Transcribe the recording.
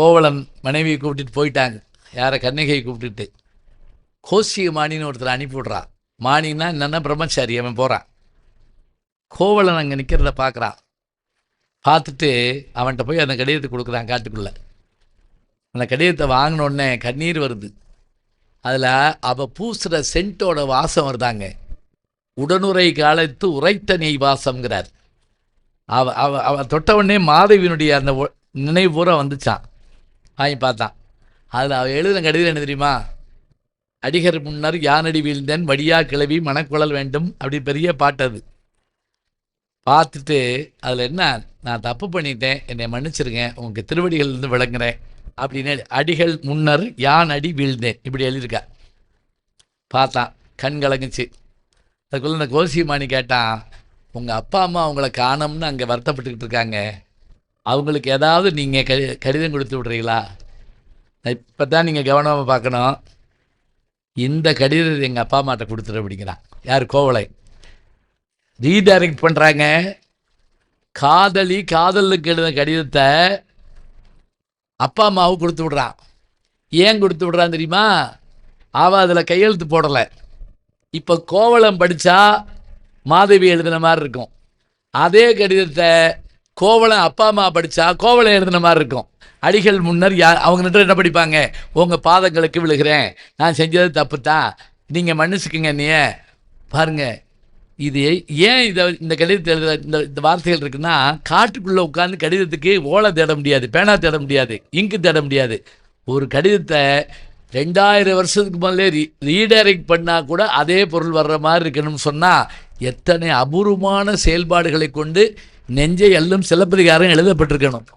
கோவலன் மனைவியை கூப்பிட்டுட்டு போயிட்டாங்க. யாரை கண்ணகியை கூப்பிட்டுட்டு. கோசிய மாணின்னு ஒருத்தர் அனுப்பி விட்றான் மாணின்னா என்னென்னா பிரம்மச்சாரி அவன் போகிறான் கோவலன் அங்கே நிற்கிறத பார்க்குறான் பார்த்துட்டு அவன்கிட்ட போய் அந்த கடிதத்தை கொடுக்குறான் காட்டுக்குள்ளே. அந்த கடிதத்தை வாங்கினோடனே கண்ணீர் வருது. அதில் அவள் பூசுகிற சென்ட்டோட வாசம் வருதாங்க. உடனுரை காலத்து உரைத்த நெய் வாசம்ங்கிறார். அவ அவ அவ தொட்ட உடனே மாதவியினுடைய அந்த நினைவு பூரா வந்துச்சான். வாங்கி பார்த்தான் அதில் அவள் எழுதின கடிதம் என்ன தெரியுமா? அடிகர் முன்னர் யானடி வீழ்ந்தேன் வடியா கிளவி மனக்குழல் வேண்டும் அப்படி பெரிய பாட்டு அது. பார்த்துட்டு அதில் என்ன? நான் தப்பு பண்ணிட்டேன் என்னை மன்னிச்சிருங்க உங்கள் திருவடிகள்லேருந்து விளங்குறேன் அப்படின்னு அடிகள் முன்னர் யான் அடி வீழ்ந்தேன் இப்படி எழுதியிருக்கா. பார்த்தான் கண் கலங்குச்சு. அதுக்குள்ளே இந்த கோசிமானி கேட்டான் உங்கள் அப்பா அம்மா அவங்கள காணோம்னு அங்கே வருத்தப்பட்டுக்கிட்டு இருக்காங்க. அவங்களுக்கு ஏதாவது நீங்கள் கடி கடிதம் கொடுத்து விட்றீங்களா? இப்போ தான் நீங்கள் கவனமாக பார்க்கணும். இந்த கடிதத்தை எங்கள் அப்பா அம்மாட்ட கொடுத்துரு அப்படிங்கிறான் யார்? கோவலை. ரீடைரக்ட் பண்ணுறாங்க காதலி காதலுக்கு எழுத கடிதத்தை அப்பா அம்மாவும் கொடுத்து விட்றான் ஏன் கொடுத்து விட்றான் தெரியுமா? அவள் அதில் கையெழுத்து போடலை. இப்போ கோவலம் படித்தா மாதவி எழுதின மாதிரி இருக்கும். அதே கடிதத்தை கோவலன் அப்பா அம்மா படித்தா கோவலம் எழுதின மாதிரி இருக்கும். அடிகள் முன்னர் யார் அவங்க ரெண்டு என்ன படிப்பாங்க? உங்கள் பாதங்களுக்கு விழுகிறேன். நான் செஞ்சது தப்பு தான் நீங்கள் மன்னிச்சுக்குங்க நீ பாருங்க இது ஏன் இதை இந்த கடிதத்தை எழுத இந்த இந்த வார்த்தைகள் இருக்குன்னா காட்டுக்குள்ளே உட்காந்து கடிதத்துக்கு ஓலை தேட முடியாது பேனா தேட முடியாது இங்கு தேட முடியாது. ஒரு கடிதத்தை ரெண்டாயிரம் வருஷத்துக்கு முதல்ல ரீ ரீடைரக்ட் பண்ணால் கூட அதே பொருள் வர்ற மாதிரி இருக்கணும்னு சொன்னால் எத்தனை அபூர்வமான செயல்பாடுகளை கொண்டு நெஞ்சை எல்லும் சிலப்பதிகாரம் எழுதப்பட்டிருக்கணும்.